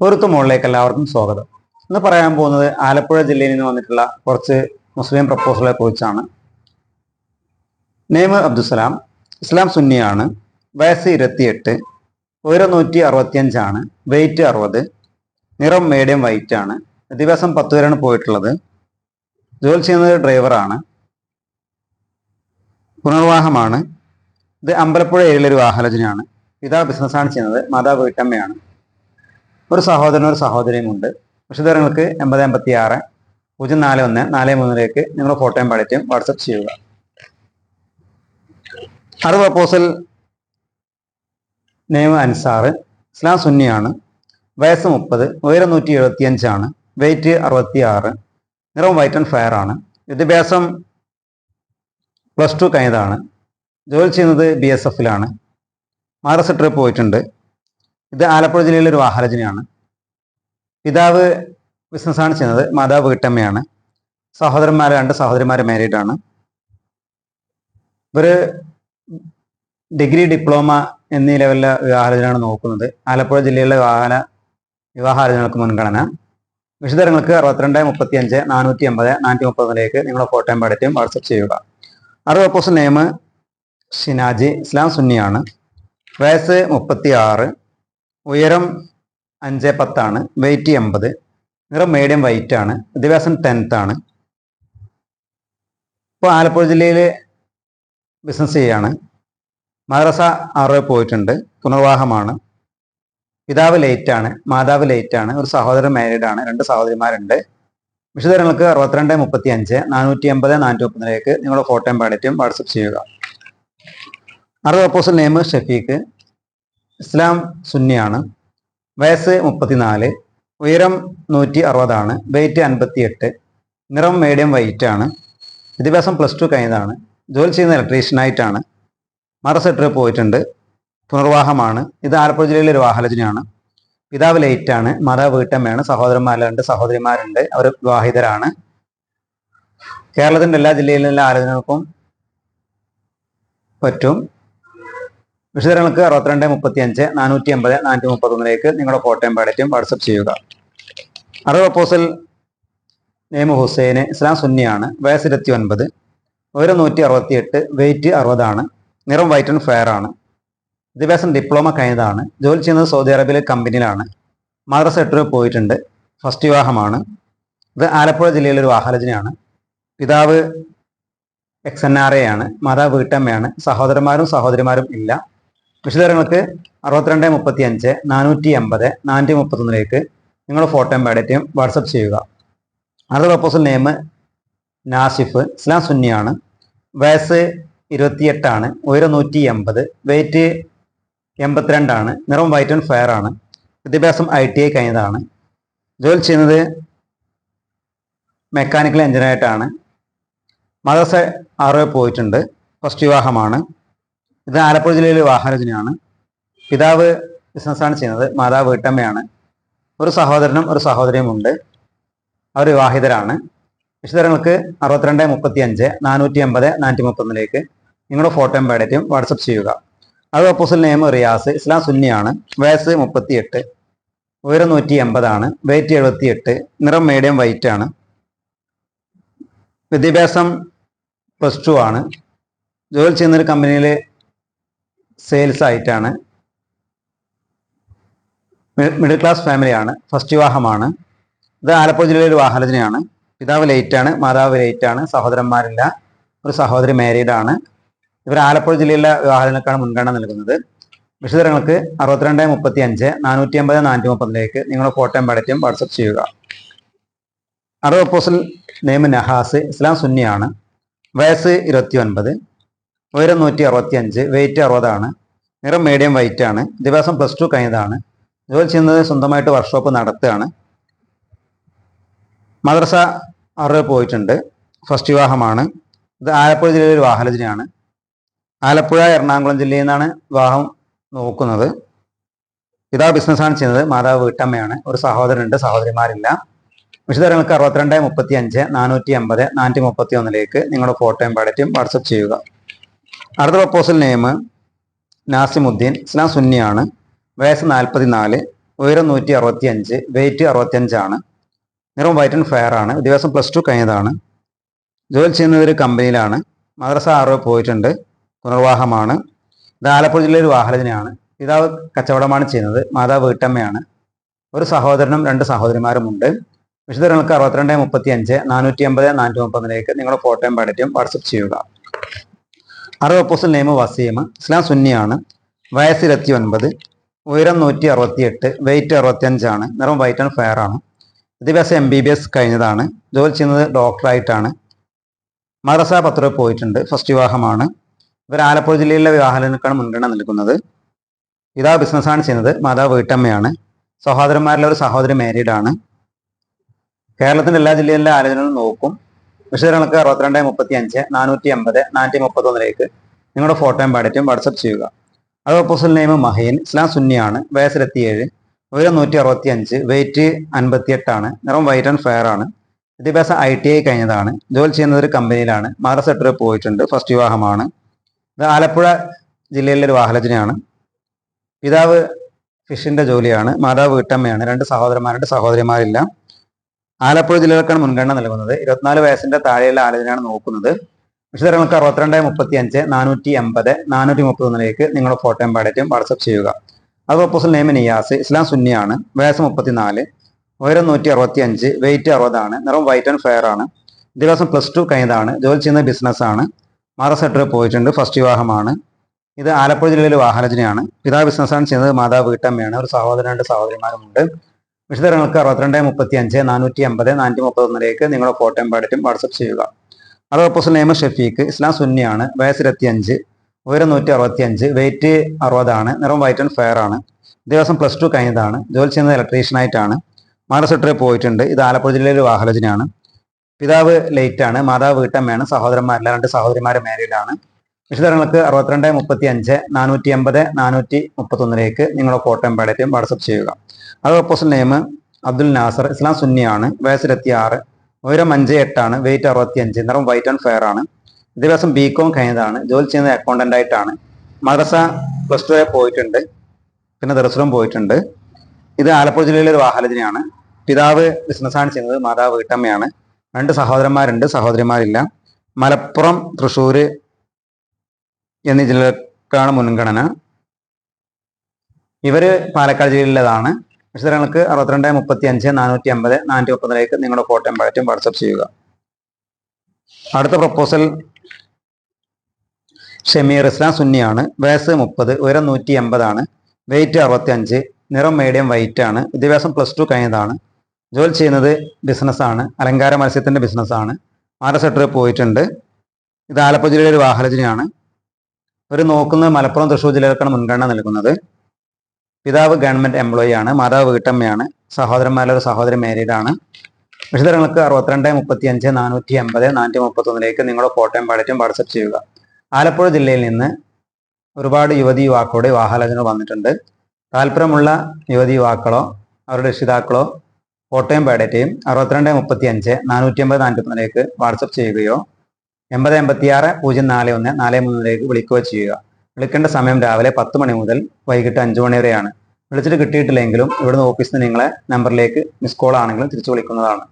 പൊറുത്തു മുകളിലേക്ക് എല്ലാവർക്കും സ്വാഗതം. ഇന്ന് പറയാൻ പോകുന്നത് ആലപ്പുഴ ജില്ലയിൽ നിന്ന് വന്നിട്ടുള്ള കുറച്ച് മുസ്ലിം പ്രപ്പോസലുകളെ കുറിച്ചാണ്. നെയ്മ് അബ്ദുസലാം ഇസ്ലാം സുന്നിയാണ് വയസ്സ് ഇരുപത്തിയെട്ട് ഉയരം നൂറ്റി അറുപത്തിയഞ്ചാണ് വെയിറ്റ് അറുപത് നിറം മീഡിയം വൈറ്റ് ആണ് ദിവസം പത്ത് പേരാണ് പോയിട്ടുള്ളത്. ജോലി ചെയ്യുന്നത് ഡ്രൈവറാണ് പുനർവാഹമാണ് ഇത് അമ്പലപ്പുഴ ഏരിയയിലെ ഒരു വാഹനജനയാണ് പിതാവ് ബിസിനസ്സാണ് ചെയ്യുന്നത് മാതാവ് വീട്ടമ്മയാണ്. ഒരു സഹോദരനും ഒരു സഹോദരിയുമുണ്ട് വിശദങ്ങൾക്ക് എൺപത് എൺപത്തി ആറ് പൂജ്യം നാല് ഒന്ന് നാല് മൂന്നിലേക്ക് നിങ്ങൾ ഫോട്ടോയും പാടിറ്റും വാട്സപ്പ് ചെയ്യുക. അത് പ്രപ്പോസൽ നെയ്മ അൻസാർ ഇസ്ലാം സുന്നിയാണ് വയസ്സ് മുപ്പത് ഉയരം നൂറ്റി എഴുപത്തി അഞ്ചാണ് വെയിറ്റ് അറുപത്തി ആറ് നിറം വൈറ്റ് ആൻഡ് ഫയർ ആണ്. വിദ്യാഭ്യാസം പ്ലസ് ടു കഴിഞ്ഞതാണ്. ജോലി ചെയ്യുന്നത് ബി എസ് എഫിലാണ് മദ്രസ ട്രിപ്പ് പോയിട്ടുണ്ട്. ഇത് ആലപ്പുഴ ജില്ലയിലെ ഒരു വാഹനജനയാണ് പിതാവ് ബിസിനസ്സാണ് ചെയ്യുന്നത് മാതാവ് വീട്ടമ്മയാണ്. സഹോദരന്മാർ രണ്ട് സഹോദരിമാർ മാരീഡാണ് ഇവർ ഡിഗ്രി ഡിപ്ലോമ എന്നീ ലെവലിലെ വിവാഹാലോചനയാണ് നോക്കുന്നത്. ആലപ്പുഴ ജില്ലയിലെ വാഹന വിവാഹാലോചനകൾക്ക് മുൻഗണന. വിശദങ്ങൾക്ക് അറുപത്തിരണ്ട് മുപ്പത്തി അഞ്ച് നാനൂറ്റി അമ്പത് നാനൂറ്റി മുപ്പതിലേക്ക് നിങ്ങളുടെ ഫോട്ടോയും പാടറ്റും വാട്സപ്പ് ചെയ്യുക. അറുപത് ഓപ്പോസിറ്റ് നെയിം ഷിനാജി ഇസ്ലാം സുന്നിയാണ്. വയസ്സ് മുപ്പത്തി ആറ് ഉയരം അഞ്ച് പത്താണ് വെയിറ്റ് എൺപത് നിറം മീഡിയം വൈറ്റ് ആണ് വിദ്യാഭ്യാസം ടെൻത്ത് ആണ്. ഇപ്പോൾ ആലപ്പുഴ ജില്ലയിൽ ബിസിനസ് ചെയ്യാണ്. മദ്രസ ആറ് പോയിട്ടുണ്ട് പുനർവാഹമാണ്. പിതാവ് ലേറ്റ് ആണ് മാതാവ് ലേറ്റ് ആണ് ഒരു സഹോദരൻ മാരീഡ് ആണ് രണ്ട് സഹോദരിമാരുണ്ട്. വിശദങ്ങൾക്ക് അറുപത്തിരണ്ട് മുപ്പത്തി അഞ്ച് നാനൂറ്റി എൺപത് നാനൂറ്റി മുപ്പതിലേക്ക് നിങ്ങളുടെ ഫോട്ടോയും പാടിറ്റും വാട്സപ്പ് ചെയ്യുക. അറുപത് ഓപ്പോസിറ്റ് നെയിം ഷഫീഖ്. ഇസ്ലാം സുന്നിയാണ്. വയസ്സ് മുപ്പത്തിനാല് ഉയരം നൂറ്റി അറുപതാണ് വെയിറ്റ് അൻപത്തി എട്ട് നിറം മീഡിയം വൈറ്റ് ആണ്. വിദ്യാഭ്യാസം പ്ലസ് ടു കഴിഞ്ഞതാണ്. ജോലി ചെയ്യുന്ന ഇലക്ട്രീഷ്യനായിട്ടാണ് മറസെറ്റർ പോയിട്ടുണ്ട്. പുനർവാഹമാണ് ഇത് ആലപ്പുഴ ജില്ലയിലെ ഒരു വാഹലജനയാണ് പിതാവ് ലേറ്റ് ആണ്. മാതാവ് വീട്ടമ്മയാണ്. സഹോദരന്മാരുണ്ട് സഹോദരിമാരുണ്ട്. അവർ വിവാഹിതരാണ്. കേരളത്തിന്റെ എല്ലാ ജില്ലയിലും എല്ലാ ആലോചനകൾക്കും പറ്റും. വിശദങ്ങൾക്ക് അറുപത്തിരണ്ട് മുപ്പത്തി അഞ്ച് നാനൂറ്റി അമ്പത് നാനൂറ്റി മുപ്പത്തൊന്നിലേക്ക് നിങ്ങളുടെ ഫോട്ടോയും പാടറ്റും വാട്സപ്പ് ചെയ്യുക. അറബ് അപ്പോസൽ നെയ്മു ഹുസൈന് ഇസ്ലാം സുന്നിയാണ് വയസ്സ് ഇരുപത്തി ഒൻപത് ഉയരം നൂറ്റി അറുപത്തി എട്ട് വെയിറ്റ് അറുപതാണ് നിറം വൈറ്റ് ആൻഡ് ഫെയർ ആണ്. വിദ്യാഭ്യാസം ഡിപ്ലോമ കഴിഞ്ഞതാണ് ജോലി ചെയ്യുന്നത് സൗദി അറേബ്യയിലെ കമ്പനിയിലാണ്. മദ്രസ എട്ടൂർ പോയിട്ടുണ്ട് ഫസ്റ്റ് വിവാഹമാണ്. ഇത് ആലപ്പുഴ ജില്ലയിലെ ഒരു വാഹലജനയാണ് പിതാവ് എക്സ് എൻ ആർ എ ആണ് മാതാവ് വീട്ടമ്മയാണ് സഹോദരന്മാരും സഹോദരിമാരും ഇല്ല. വിശദങ്ങൾക്ക് അറുപത്തിരണ്ട് മുപ്പത്തി അഞ്ച് നാനൂറ്റി എൺപത് നാനൂറ്റി മുപ്പത്തൊന്നിലേക്ക് നിങ്ങൾ ഫോട്ടോയും ബയോഡേറ്റയും വാട്സപ്പ് ചെയ്യുക. അടുത്ത പ്രപ്പോസൽ നെയിം നാസിഫ് ഇസ്ലാം സുന്നിയാണ്. വയസ്സ് ഇരുപത്തിയെട്ടാണ് ഉയരം നൂറ്റി എൺപത് വെയിറ്റ് എൺപത്തിരണ്ടാണ് നിറം വൈറ്റ് ആൻഡ് ഫയർ ആണ് വിദ്യാഭ്യാസം ഐ ടി ഐ കഴിഞ്ഞതാണ്. ജോലി ചെയ്യുന്നത് മെക്കാനിക്കൽ എഞ്ചിനീയറായിട്ടാണ് മദർസ ആറ് പോയിട്ടുണ്ട് ഫസ്റ്റ് വിവാഹമാണ്. ഇത് ആലപ്പുഴ ജില്ലയിലെ വാഹനജനയാണ് പിതാവ് ബിസിനസ്സാണ് ചെയ്യുന്നത് മാതാവ് വീട്ടമ്മയാണ്. ഒരു സഹോദരനും ഒരു സഹോദരിയും ഉണ്ട്. അവർ വിവാഹിതരാണ്. വിശദങ്ങൾക്ക് അറുപത്തിരണ്ട് മുപ്പത്തി അഞ്ച് നാനൂറ്റി അമ്പത് നാനൂറ്റി മുപ്പത്തൊന്നിലേക്ക് നിങ്ങളുടെ ഫോട്ടോയും ബയോഡേറ്റയും വാട്സപ്പ് ചെയ്യുക. അത് ഒപ്പോസിൽ നെയിം റിയാസ് ഇസ്ലാം സുന്നിയാണ്. വയസ്സ് മുപ്പത്തിയെട്ട് ഉയരം നൂറ്റി എൺപതാണ് വെയിറ്റ് എഴുപത്തിയെട്ട് നിറം മീഡിയം വൈറ്റ് ആണ്. വിദ്യാഭ്യാസം പ്ലസ് ടു ആണ്. ജോലി ചെയ്യുന്നൊരു കമ്പനിയിൽ സെയിൽസ് ആയിട്ടാണ്. മിഡിൽ ക്ലാസ് ഫാമിലിയാണ് ഫസ്റ്റ് വിവാഹമാണ്. ഇത് ആലപ്പുഴ ജില്ലയിലെ ഒരു വാഹനജനയാണ് പിതാവ് ലേറ്റ് ആണ് മാതാവ് ലേറ്റ് ആണ് സഹോദരന്മാരില്ല ഒരു സഹോദരി മാരീഡ് ആണ്. ഇവർ ആലപ്പുഴ ജില്ലയിലെ വിവാഹങ്ങൾക്കാണ് മുൻഗണന നൽകുന്നത്. വിശദങ്ങൾക്ക് അറുപത്തിരണ്ട് മുപ്പത്തി അഞ്ച് നാനൂറ്റി അമ്പത് നാനൂറ്റി മുപ്പതിലേക്ക് നിങ്ങളുടെ ഫോട്ടോയും പടറ്റും വാട്സപ്പ് ചെയ്യുക. അറുപത് അപ്പോസൽ നെയ്മ് നഹാസ് ഇസ്ലാം സുന്നിയാണ്. വയസ്സ് ഇരുപത്തി ഒൻപത് ഉയരം നൂറ്റി അറുപത്തി അഞ്ച് വെയിറ്റ് അറുപതാണ്. നിറം മീഡിയം വൈറ്റ് ആണ്. ദിവസം പ്ലസ് ടു കഴിഞ്ഞതാണ്. ജോലി ചെയ്യുന്നത് സ്വന്തമായിട്ട് വർക്ക്ഷോപ്പ് നടത്തുകയാണ്. മദ്രസ അറിവ് പോയിട്ടുണ്ട്. ഫസ്റ്റ് വിവാഹമാണ്. ഇത് ആലപ്പുഴ ജില്ലയിലെ ഒരു വാഹനജനയാണ് ആലപ്പുഴ എറണാകുളം ജില്ലയിൽ നിന്നാണ് വിവാഹം നോക്കുന്നത്. പിതാവ് ബിസിനസ്സാണ് ചെയ്യുന്നത്. മാതാവ് വീട്ടമ്മയാണ്. ഒരു സഹോദരനുണ്ട്. സഹോദരിമാരില്ല. വിശദങ്ങൾക്ക് അറുപത്തിരണ്ട് മുപ്പത്തി അഞ്ച് നാനൂറ്റി അമ്പത് നാനൂറ്റി മുപ്പത്തി ഒന്നിലേക്ക് നിങ്ങളുടെ ഫോട്ടോയും പാടറ്റും വാട്സപ്പ് ചെയ്യുക. അടുത്ത പ്രപ്പോസൽ നെയിം നാസിമുദ്ദീൻ ഇസ്ലാം സുന്നിയാണ്. വയസ്സ് നാൽപ്പത്തി നാല് ഉയരം നൂറ്റി അറുപത്തി അഞ്ച് വെയിറ്റ് അറുപത്തിയഞ്ചാണ്. നിറം വൈറ്റ് ആൻഡ് ഫെയർ ആണ്. ദിവസം പ്ലസ് ടു കഴിഞ്ഞതാണ്. ജോലി ചെയ്യുന്നത് ഒരു കമ്പനിയിലാണ് മദ്രസ ആറോ പോയിട്ടുണ്ട്. പുനർവാഹമാണ്. ഇത് ആലപ്പുഴ ജില്ലയിൽ വാഹനത്തിനാണ് പിതാവ് കച്ചവടമാണ് ചെയ്യുന്നത്. മാതാവ് വീട്ടമ്മയാണ്. ഒരു സഹോദരനും രണ്ട് സഹോദരിമാരുമുണ്ട്. വിശദങ്ങൾക്ക് അറുപത്തിരണ്ട് മുപ്പത്തി അഞ്ച് നാനൂറ്റി അമ്പത് നാനൂറ്റി മുപ്പതിലേക്ക് നിങ്ങളുടെ ഫോട്ടോയും പഠിറ്റും വാട്സപ്പ് ചെയ്യുക. അറുപത് അപ്പോസൽ നെയിം വസീമ ഇസ്ലാം സുന്നിയാണ്. വയസ്സ് ഇരുപത്തി ഒൻപത് ഉയരം നൂറ്റി അറുപത്തി എട്ട് വെയിറ്റ് അറുപത്തിയഞ്ചാണ്. നിറം വൈറ്റ് ആൻഡ് ഫെയർ ആണ്. വിദ്യാഭ്യാസം എം ബി ബി എസ് കഴിഞ്ഞതാണ്. ജോലി ചെയ്യുന്നത് ഡോക്ടറായിട്ടാണ് മദ്രസ പത്ര പോയിട്ടുണ്ട്. ഫസ്റ്റ് വിവാഹമാണ്. ഇവർ ആലപ്പുഴ ജില്ലയിലെ വിവാഹത്തിനേക്കാണ് മുൻഗണന നൽകുന്നത്. പിതാവ് ബിസിനസ്സാണ് ചെയ്യുന്നത്. മാതാവ് വീട്ടമ്മയാണ്. സഹോദരന്മാരിലെ ഒരു സഹോദരി മാരീഡാണ് ആണ്. കേരളത്തിന്റെ എല്ലാ ജില്ലയിലെ ആലോചനകളും നോക്കും. വിശദങ്ങൾക്ക് അറുപത്തിരണ്ട് മുപ്പത്തി അഞ്ച് നാനൂറ്റി അമ്പത് നാനൂറ്റി മുപ്പത്തി ഒന്നിലേക്ക് നിങ്ങളുടെ ഫോട്ടോയും പാടിറ്റും വാട്സപ്പ് ചെയ്യുക. അത് ഒപ്പോസിൽ നെയിം മഹീൻ ഇസ്ലാം സുന്നിയാണ് വയസ്സിലെത്തിയേഴ് ഉയരം നൂറ്റി അറുപത്തി അഞ്ച് വെയിറ്റ് അൻപത്തിയെട്ടാണ് നിറം വൈറ്റ് ആൻഡ് ഫെയർ ആണ് വിദ്യാഭ്യാസം ഐ ടി ഐ കഴിഞ്ഞതാണ് ജോലി ചെയ്യുന്നത് ഒരു കമ്പനിയിലാണ് മാറ സെക്ടർ പോയിട്ടുണ്ട് ഫസ്റ്റ് വിവാഹമാണ് ഇത് ആലപ്പുഴ ജില്ലയിലെ ഒരു വാഹലജനയാണ് പിതാവ് ഫിഷിന്റെ ജോലിയാണ് മാതാവ് വീട്ടമ്മയാണ് രണ്ട് സഹോദരന്മാരുടെ സഹോദരിമാരില്ല ആലപ്പുഴ ജില്ലകൾക്കാണ് മുൻഗണന നൽകുന്നത്. ഇരുപത്തിനാല് വയസ്സിന്റെ താഴെയുള്ള ആലോചനയാണ് നോക്കുന്നത്. വിശദങ്ങൾക്ക് അറുപത്തിരണ്ട് മുപ്പത്തി അഞ്ച് നാനൂറ്റി എൺപത് നാനൂറ്റി മുപ്പത്തൊന്നിലേക്ക് നിങ്ങളുടെ ഫോട്ടോയും പാടേറ്റും വാട്സപ്പ് ചെയ്യുക. അത് പ്രൊപ്പോസൽ നെയിം നിയാസ് ഇസ്ലാം സുന്നിയാണ് വയസ്സ് മുപ്പത്തിനാല് ഉയരം നൂറ്റി അറുപത്തി അഞ്ച് വെയിറ്റ് അറുപതാണ് നിറം വൈറ്റ് ആൻഡ് ഫെയർ ആണ്. ദിവസം പ്ലസ് ടു കഴിഞ്ഞതാണ് ജോലി ചെയ്യുന്ന ബിസിനസ്സാണ് മാതാ സെക്ടറിൽ പോയിട്ടുണ്ട് ഫസ്റ്റ് വിവാഹമാണ്. ഇത് ആലപ്പുഴ ജില്ലയിലെ വാഹനജനയാണ്. പിതാ ബിസിനസ്സാണ് ചെയ്യുന്നത് മാതാ വീട്ടമ്മയാണ് ഒരു സഹോദരൻ രണ്ട് സഹോദരിമാരുമുണ്ട്. വിശദങ്ങൾക്ക് അറുപത്തിരണ്ട് മുപ്പത്തി അഞ്ച് നാനൂറ്റി അമ്പത് നാനൂറ്റി മുപ്പത്തൊന്നിലേക്ക് നിങ്ങളുടെ ഫോട്ടോയും പാടറ്റും വാട്സപ്പ് ചെയ്യുക. അറുപത് നെയ്മ നെയിം ഷഫീഖ് ഇസ്ലാം സുന്നിയാണ് വയസ്സ് ഇരുപത്തിയഞ്ച് ഉയരം നൂറ്റി അറുപത്തി അഞ്ച് വെയിറ്റ് അറുപതാണ് നിറം വൈറ്റ് ആൻഡ് ഫെയർ ആണ്. ദിവസം പ്ലസ് ടു കഴിഞ്ഞതാണ് ജോലി ചെയ്യുന്നത് ഇലക്ട്രീഷ്യനായിട്ടാണ് മാറസെട്ടറിൽ പോയിട്ടുണ്ട് ഇത് ആലപ്പുഴ ജില്ലയിലെ വാഹനജനാണ്. പിതാവ് ലേറ്റ് ആണ് മാതാവ് വീട്ടമ്മയാണ് സഹോദരന്മാരില്ല രണ്ട് സഹോദരിമാരെ മാരീഡാണ് വിശദങ്ങൾക്ക് അറുപത്തിരണ്ട് മുപ്പത്തി അഞ്ച് നാനൂറ്റി എൺപത് നാനൂറ്റി മുപ്പത്തൊന്നിലേക്ക് നിങ്ങളുടെ കോട്ടയം പാടറ്റും വാട്സപ്പ് ചെയ്യുക. അത് ഓപ്പോസിറ്റ് നെയിം അബ്ദുൽ നാസർ ഇസ്ലാം സുന്നിയാണ്. വയസ്സിലെത്തി ആറ്. ഉയരം അഞ്ച് എട്ടാണ്. വെയിറ്റ് അറുപത്തി അഞ്ച് നിറം വൈറ്റ് ആൻഡ് ഫെയർ ആണ്. വിദ്യാഭ്യാസം ബി കോം കഴിഞ്ഞതാണ്. ജോലി ചെയ്യുന്നത് അക്കൗണ്ടന്റ് ആയിട്ടാണ്. മദ്രസ പ്ലസ് ടു പോയിട്ടുണ്ട്. പിന്നെ ദർശനം പോയിട്ടുണ്ട്. ഇത് ആലപ്പുഴ ജില്ലയിലെ ഒരു വാഹലജനയാണ് പിതാവ് ബിസിനസ്സാണ് ചെയ്യുന്നത്. മാതാവ് വീട്ടമ്മയാണ്. രണ്ട് സഹോദരന്മാരുണ്ട്. സഹോദരിമാരില്ല. മലപ്പുറം തൃശ്ശൂര് എന്നീ ജില്ലകൾക്കാണ് മുൻഗണന. ഇവർ പാലക്കാട് ജില്ലയിലുള്ളതാണ്. വിശദങ്ങൾക്ക് അറുപത്തിരണ്ട് മുപ്പത്തി അഞ്ച് നാനൂറ്റി അമ്പത് നാനൂറ്റി മുപ്പതിലേക്ക് നിങ്ങളുടെ ഫോട്ടോയും പഴറ്റും വാട്സപ്പ് ചെയ്യുക. അടുത്ത പ്രപ്പോസൽ ഷമീർ ഇസ്ലാം സുന്നിയാണ്. വയസ്സ് മുപ്പത് ഉയരം നൂറ്റി എൺപതാണ് വെയിറ്റ് അറുപത്തി അഞ്ച് നിറം മീഡിയം വൈറ്റ് ആണ്. വിദ്യാഭ്യാസം പ്ലസ് ടു കഴിഞ്ഞതാണ്. ജോലി ചെയ്യുന്നത് ബിസിനസ്സാണ് അലങ്കാര മത്സ്യത്തിന്റെ ബിസിനസ്സാണ് ആറ് സെക്ടറിൽ പോയിട്ടുണ്ട്. ഇത് ആലപ്പുഴ ജില്ലയിലെ ഒരു വാഹനജനയാണ് ഒരു നോക്കുന്നത് മലപ്പുറം തൃശ്ശൂർ ജില്ലകൾക്കാണ് മുൻഗണന നൽകുന്നത്. പിതാവ് ഗവൺമെന്റ് എംപ്ലോയി ആണ് മാതാവ് വീട്ടമ്മയാണ് സഹോദരന്മാരിലെ ഒരു സഹോദരി മാരീഡ് ആണ്. വിശദങ്ങൾക്ക് അറുപത്തിരണ്ട് മുപ്പത്തി അഞ്ച് നാനൂറ്റി എൺപത് നാനൂറ്റി മുപ്പത്തൊന്നിലേക്ക് നിങ്ങളുടെ കോട്ടയം പാലറ്റും വാട്സപ്പ് ചെയ്യുക. ആലപ്പുഴ ജില്ലയിൽ നിന്ന് ഒരുപാട് യുവതി യുവാക്കളുടെ വിവാഹാലോചന വന്നിട്ടുണ്ട്. താല്പര്യമുള്ള യുവതി യുവാക്കളോ അവരുടെ രക്ഷിതാക്കളോ കോട്ടയം പാടേറ്റയും അറുപത്തിരണ്ട് മുപ്പത്തി അഞ്ച് നാനൂറ്റി അമ്പത് നാനൂറ്റി ഒന്നിലേക്ക് വാട്സപ്പ് ചെയ്യുകയോ എൺപത് എൺപത്തി ആറ് പൂജ്യം നാല് ഒന്ന് നാല് മൂന്നിലേക്ക് വിളിക്കുകയോ ചെയ്യുക. വിളിക്കേണ്ട സമയം രാവിലെ പത്ത് മണി മുതൽ വൈകിട്ട് അഞ്ച് മണി വരെയാണ്. വിളിച്ചിട്ട് കിട്ടിയിട്ടില്ലെങ്കിലും ഇവിടുന്ന് ഓഫീസിൽ നിന്ന് നിങ്ങളെ നമ്പറിലേക്ക് മിസ് കോൾ ആണെങ്കിലും തിരിച്ചു വിളിക്കുന്നതാണ്.